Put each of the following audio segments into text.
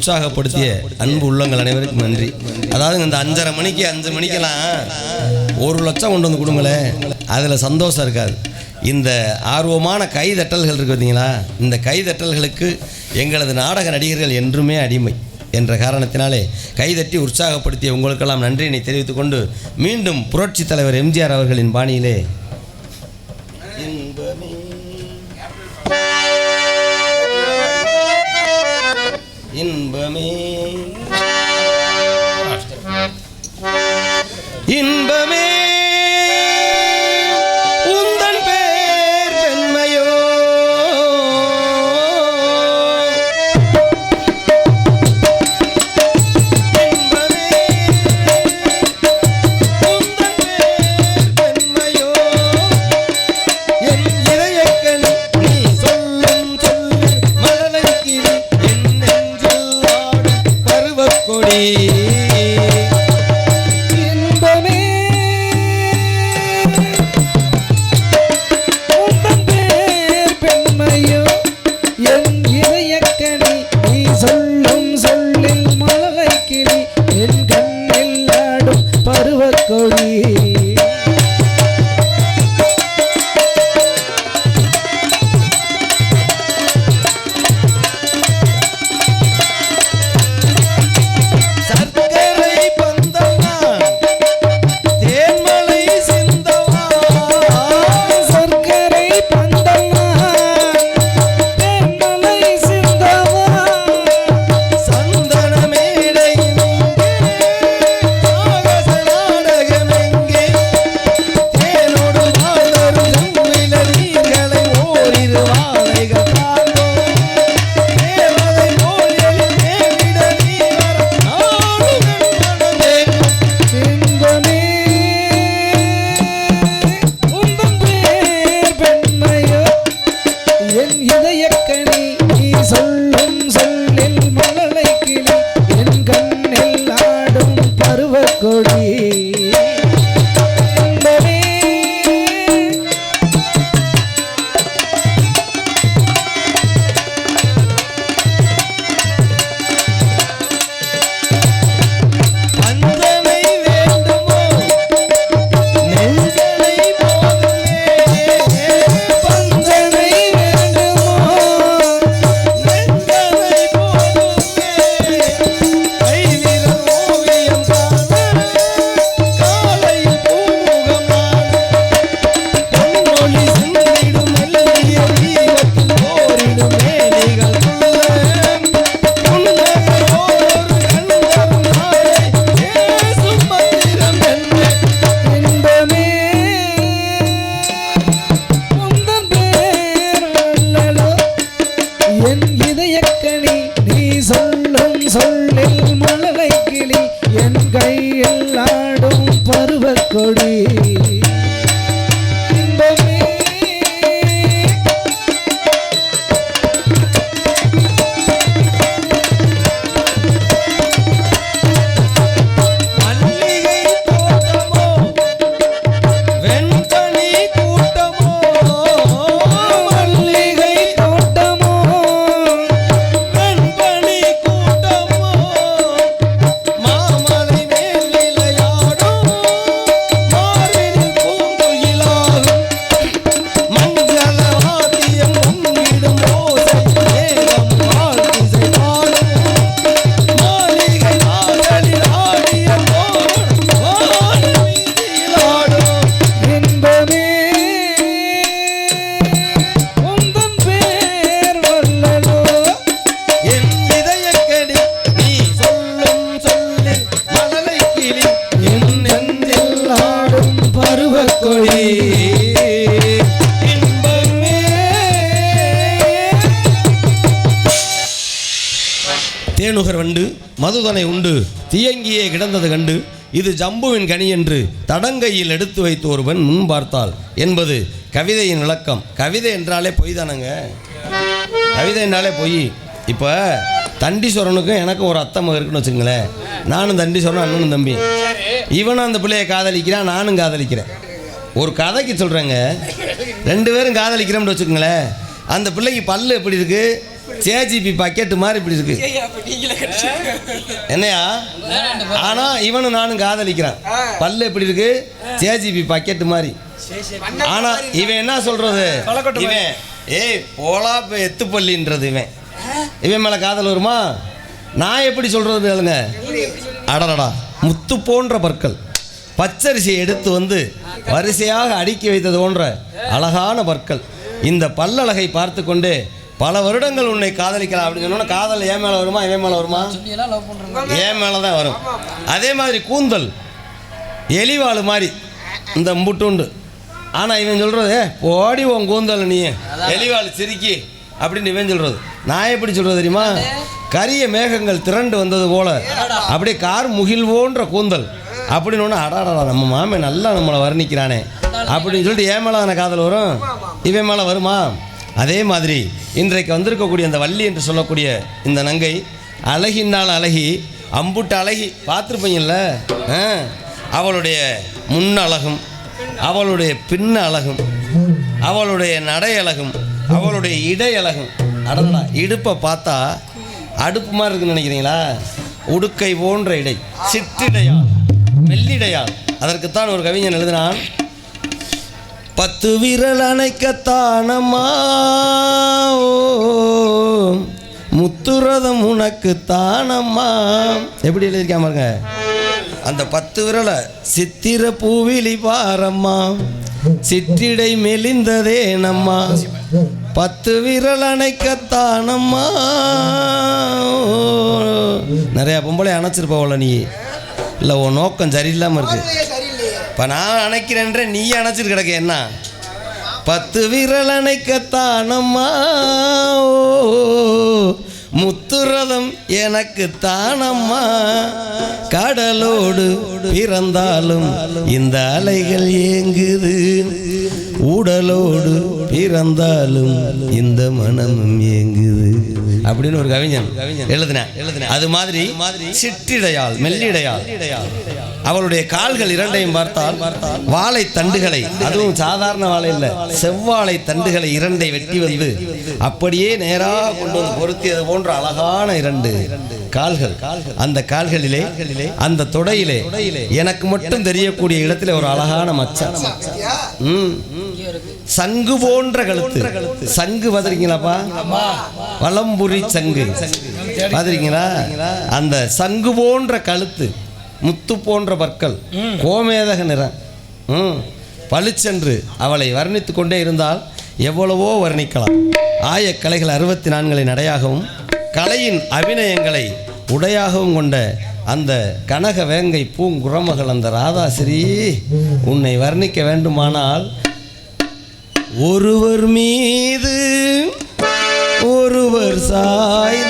உற்சாகப்படுத்திய அன்பு உள்ளங்கள் அனைவருக்கும் நன்றி. அதாவது இந்த அஞ்சரை மணிக்கு அஞ்சு மணிக்கெல்லாம் ஒரு லட்சம் கொண்டு வந்து கொடுங்களேன் அதில் சந்தோஷம் இருக்காது. இந்த ஆர்வமான கைதட்டல்கள் இருக்கு பார்த்தீங்களா இந்த கைதட்டல்களுக்கு எங்களது நாடக நடிகர்கள் என்றுமே அடிமை என்ற காரணத்தினாலே கைதட்டி உற்சாகப்படுத்திய உங்களுக்கெல்லாம் நன்றியினை தெரிவித்துக்கொண்டு மீண்டும் புரட்சி தலைவர் எம்ஜிஆர் அவர்களின் பாணியிலே இன்பமே. இன்பமே. சொல்லில் மலரை கிளி என் கையில் ஆடும் பருவக்கொடி. மதுதனை உண்டு. தியங்கியே கிடந்தது கண்டு. இது ஜம்புவின் கனி என்று தடங்கையில் எடுத்து வைத்து ஒருவன் முன் பார்த்தால் என்பது கவிதையின் விளக்கம். கவிதை என்றாலே பொய் தானங்க? கவிதை என்றாலே பொய். இப்போ தண்டீஸ்வரனுக்கும் எனக்கும் ஒரு அத்தம் இருக்குன்னு வச்சுங்களேன் நானும் தண்டீஸ்வரனும் அண்ணனும் தம்பி. இவனும் அந்த பிள்ளையை காதலிக்கிறான் நானும் காதலிக்கிறேன். ஒரு கதைக்கு சொல்கிறேங்க ரெண்டு பேரும் காதலிக்கிறோம்னு வச்சுக்கோங்களேன். அந்த பிள்ளைக்கு பல்லு எப்படி இருக்குது சேஜிபி பாக்கெட் மாதிரி இப்படி இருக்கு. என்னையா? ஆனா இவனும் நானும் காதலிக்கிறான். பல்லு எப்படி இருக்கு? சேஜிபி பாக்கெட் மாதிரி. ஆனா இவன் என்ன சொல்றது? இவன் ஏய் போலா இப்ப எத்து பள்ளின்றது இவன். இவன் மேல காதல் வருமா? நான் எப்படி சொல்றது கேளுங்க. அடடடா முத்து போன்ற பற்கள். பச்சரிசியை எடுத்து வந்து வரிசையாக அடுக்கி வைத்தது போன்ற அழகான பற்கள். இந்த பல்லழகை பார்த்து கொண்டே பல வருடங்கள் உன்னை காதலிக்கலாம் அப்படின்னு சொன்னோன்னா காதல் ஏன் மேலே வருமா இவன் மேலே வருமா? ஏன் மேலே. தான் வரும். அதே மாதிரி கூந்தல். எலிவாள் மாதிரி. இந்த முட்டுண்டு. ஆனால் இவன் சொல்கிறது ஓடி உன் கூந்தல் நீ. எலிவாள் சிரிக்கி. அப்படின்னு இவன் சொல்கிறது நான் எப்படி சொல்கிறது தெரியுமா? கரிய மேகங்கள் திரண்டு வந்தது போல. அப்படியே கார் முகில் போன்ற கூந்தல். அப்படின்னு ஒன்று அடாடா நம்ம மாமே நல்லா நம்மளை வர்ணிக்கிறானே. அப்படின்னு சொல்லிட்டு ஏன் மேலே தானே காதல் வரும்? இவன் மேலே வருமா? அதே மாதிரி இன்றைக்கு வந்திருக்கக்கூடிய அந்த வள்ளி என்று சொல்லக்கூடிய இந்த நங்கை அழகினால் அழகி அம்புட்டு அழகி பார்த்துருப்பீங்கள்ல ஆ அவளுடைய முன் அழகும் அவளுடைய பின்ன அழகும் அவளுடைய நடை அழகும் அவளுடைய இடை அழகும். அடடா இடுப்பை பார்த்தா அடுப்பு மாதிரி இருக்குன்னு நினைக்கிறீங்களா? உடுக்கை போன்ற இடை சிற்றிடையால் மெல்லிடையால். அதற்குத்தான் ஒரு கவிஞன் எழுதினான் பத்து விரல் அணைக்கத்தானம்மா முத்துரதம் உனக்கு தானம்மா? எப்படி எழுதியிருக்காம பாருங்க. அந்த பத்து விரலை சித்திர பூவிழி பாரம்மா. சிற்றிடை மெலிந்ததே நம்மா. பத்து விரல் அணைக்கத்தானம்மா நிறையா பொம்பளை அணைச்சிருப்பவள நீ. இல்லை உன் நோக்கம் சரியில்லாமல் இருக்குது இப்போ நான் அணைக்கிறேன்ற நீ அணைச்சிட்டு கிடக்க என்ன? பத்து விரல் அணைக்கத்தானம்மா முத்துரதம் எனக்கு தானம்மா? கடலோடு பிறந்தாலும் இந்த அலைகள் ஏங்குது. உடலோடு பிறந்தாலும் இந்த மனமும் ஏங்குது. அப்படின்னு ஒரு கவிஞன் எழுதினேன். எழுதினேன். அது மாதிரி சிற்றிடையாள் மெல்லிடையாள் அவளுடைய கால்கள் இரண்டையும் பார்த்தால் வாழை தண்டுகளை அதுவும் சாதாரண வாழை இல்லை செவ்வாழை தண்டுகளை இரண்டை வெட்டி வந்து அப்படியே நேராக கொண்டு வந்து பொருத்தியது போன்ற அழகான இரண்டு கால்கள். அந்த கால்களிலே அந்த தொடையிலே எனக்கு மட்டும் தெரியக்கூடிய இடத்துல ஒரு அழகான மச்சம் ம். சங்கு போன்ற கழுத்து. சங்கு பாத்திருக்கீங்களாப்பா வலம்புரி சங்கு. பாத்திருக்கீங்களா அந்த சங்கு போன்ற கழுத்து. முத்து போன்ற பற்கள். கோமேதக நிறம் பளிச்சென்று அவளை வர்ணித்து கொண்டே இருந்தால் எவ்வளவோ வர்ணிக்கலாம். ஆயக்கலைகள் அறுபத்தி நான்களை நடையாகவும் கலையின் அபிநயங்களை உடையாகவும் கொண்ட அந்த கனக வேங்கை பூங்குரமகள் அந்த ராதாசிரி உன்னை வர்ணிக்க வேண்டுமானால் ஒருவர் மீது ஒருவர் சாய்ந்து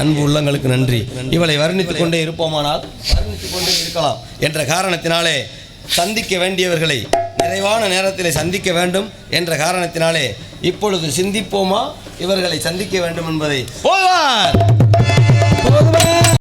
அன்பு உள்ளங்களுக்கு நன்றி. இவளை வர்ணித்துக் கொண்டே இருப்போமானால் வர்ணித்துக் கொண்டே இருக்கலாம் என்ற காரணத்தினாலே சந்திக்க வேண்டியவர்களை நிறைவான நேரத்தில் சந்திக்க வேண்டும் என்ற காரணத்தினாலே இப்பொழுது சிந்திப்போமா? இவர்களை சந்திக்க வேண்டும் என்பதை. போவார்!